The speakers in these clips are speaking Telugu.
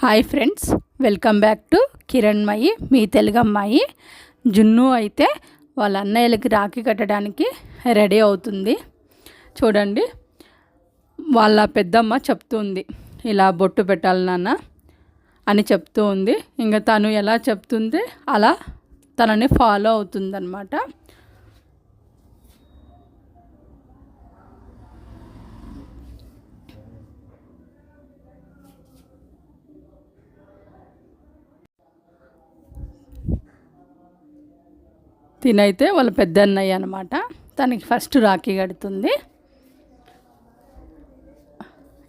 Hi friends welcome back to Kiranmayi మీ తెలుగు అమ్మాయి జున్ను అయితే వాళ్ళ అన్నయ్యలకి రాఖీ కట్టడానికి రెడీ అవుతుంది. చూడండి వాళ్ళ పెద్దమ్మ చెప్తుంది ఇలా బొట్టు పెట్టాలి నాన్న అని చెప్తూ ఉంది ఇంకా తను ఎలా చెప్తుంది అలా తనని ఫాలో అవుతుందన్నమాట. తినైతే వాళ్ళ పెద్ద అన్నయ్య అనమాట తనకి ఫస్ట్ రాఖీ కడుతుంది.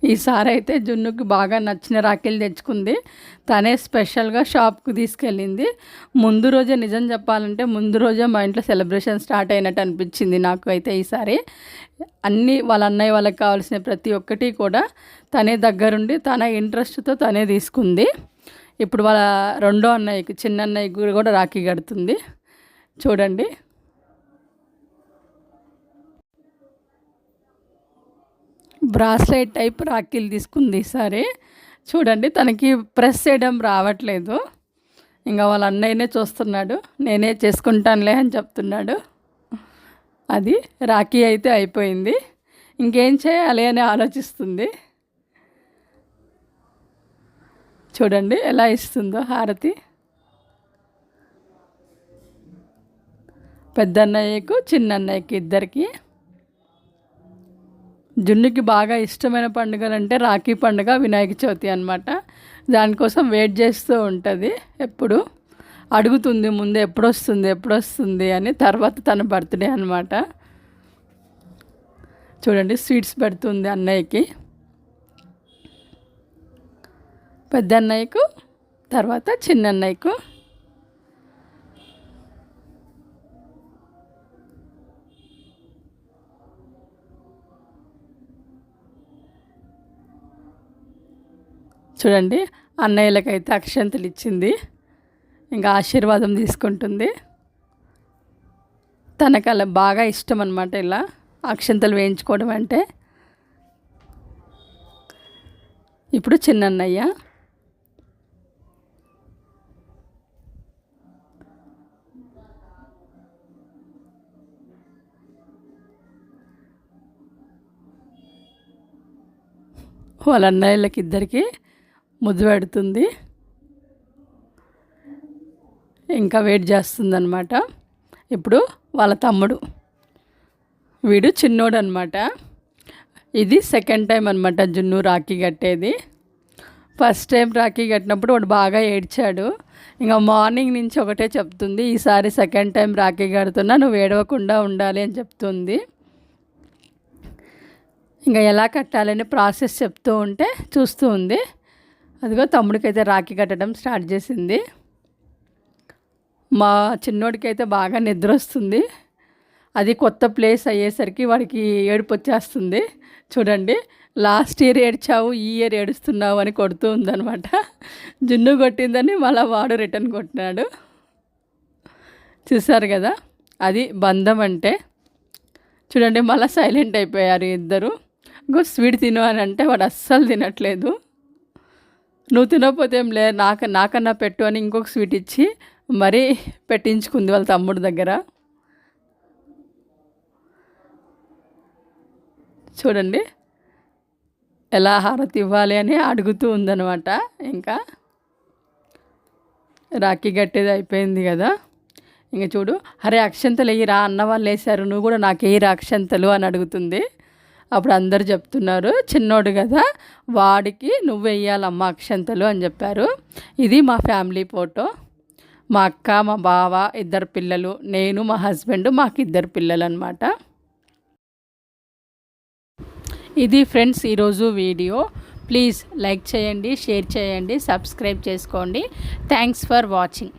ఈసారి అయితే జున్నుకి బాగా నచ్చిన రాఖీలు తెచ్చుకుంది. తనే స్పెషల్గా షాప్కి తీసుకెళ్ళింది. ముందు రోజే నిజం చెప్పాలంటే ముందు రోజే మా ఇంట్లో సెలబ్రేషన్ స్టార్ట్ అయినట్టు అనిపించింది నాకు అయితే ఈసారి అన్నీ వాళ్ళ అన్నయ్య వాళ్ళకి కావాల్సిన ప్రతి ఒక్కటి కూడా తనే దగ్గరుండి తన ఇంట్రెస్ట్తో తనే తీసుకుంది. ఇప్పుడు వాళ్ళ రెండో అన్నయ్యకి చిన్న అన్నయ్యకి కూడా రాఖీ కడుతుంది. చూడండి. బ్రాస్లెట్ టైప్ రాఖీలు తీసుకుంది ఈసారి చూడండి తనకి ప్రెస్ చేయడం రావట్లేదు. ఇంకా వాళ్ళ అన్నయ్యనే చూస్తున్నాడు. నేనే చేసుకుంటానులే అని చెప్తున్నాడు. అది రాఖీ అయితే అయిపోయింది. ఇంకేం చేయాలి అని ఆలోచిస్తుంది. చూడండి ఎలా ఇస్తుందో హారతి. పెద్దన్నయ్యకు చిన్నన్నయ్యకి ఇద్దరికి జున్నుకి బాగా ఇష్టమైన పండుగలు అంటే రాఖీ పండుగ వినాయక చవితి అనమాట దానికోసం వెయిట్ చేస్తూ ఉంటుంది. ఎప్పుడు అడుగుతుంది ముందు ఎప్పుడు వస్తుంది ఎప్పుడు వస్తుంది అని తర్వాత తన బర్త్డే అనమాట చూడండి స్వీట్స్ పెడుతుంది అన్నయ్యకి. పెద్ద అన్నయ్యకు తర్వాత చిన్న అన్నయ్యకు చూడండి అన్నయ్యలకైతే అక్షంతలు ఇచ్చింది ఇంకా ఆశీర్వాదం తీసుకుంటుంది. తనకు అలా బాగా ఇష్టం అనమాట ఇలా అక్షంతలు వేయించుకోవడం అంటే. ఇప్పుడు చిన్నన్నయ్య. వాళ్ళ అన్నయ్యలకి ఇద్దరికి ముద్దు పెడుతుంది. ఇంకా వెయిట్ చేస్తుందనమాట ఇప్పుడు వాళ్ళ తమ్ముడు. వీడు చిన్నోడు అనమాట ఇది సెకండ్ టైం అనమాట జున్ను రాఖీ కట్టేది. ఫస్ట్ టైం రాఖీ కట్టినప్పుడు వాడు బాగా ఏడ్చాడు. ఇంకా మార్నింగ్ నుంచి ఒకటే చెప్తుంది ఈసారి సెకండ్ టైం రాఖీ కడుతున్నా నువ్వు ఏడవకుండా ఉండాలి అని చెప్తుంది. ఇంకా ఎలా కట్టాలని ప్రాసెస్ చెప్తూ ఉంటే చూస్తూ ఉంది. అదిగో తమ్ముడికైతే రాఖీ కట్టడం స్టార్ట్ చేసింది. మా చిన్నోడికైతే బాగా నిద్ర వస్తుంది. అది కొత్త ప్లేస్ అయ్యేసరికి వాడికి ఏడుపు వచ్చేస్తుంది. చూడండి లాస్ట్ ఇయర్ ఏడ్చావు ఈ ఇయర్ ఏడుస్తున్నావు అని కొడుతూ ఉందనమాట జున్ను కొట్టిందని మళ్ళీ వాడు రిటర్న్ కొట్టినాడు. చూసారు కదా అది బంధం అంటే. చూడండి మళ్ళీ సైలెంట్ అయిపోయారు ఇద్దరు. ఇంకో స్వీట్ తిను అని అంటే వాడు అస్సలు తినట్లేదు. నువ్వు తినకపోతే ఏం లే నాక నాకన్నా పెట్టు అని ఇంకొక స్వీట్ ఇచ్చి మరీ పెట్టించుకుంది వాళ్ళ తమ్ముడు దగ్గర. చూడండి. ఎలా హారతి ఇవ్వాలి అని అడుగుతూ ఉందనమాట ఇంకా రాఖీ గట్టేది అయిపోయింది కదా. ఇంకా చూడు అరే అక్షంతలు వేయిరా అన్న వాళ్ళు వేశారు. నువ్వు కూడా నాకు వేయిరా అక్షంతలు? అని అడుగుతుంది. అప్పుడు అందరు చెప్తున్నారు చిన్నోడు కదా వాడికి నువ్వెయ్యాలమ్మ అక్షంతలు అని చెప్పారు. ఇది మా ఫ్యామిలీ ఫోటో. మా అక్క మా బావ ఇద్దరు పిల్లలు నేను మా హస్బెండ్ మాకు ఇద్దరు పిల్లలు అనమాట ఇది ఫ్రెండ్స్ ఈరోజు వీడియో. ప్లీజ్ లైక్ చేయండి షేర్ చేయండి సబ్స్క్రైబ్ చేసుకోండి. Thanks for watching.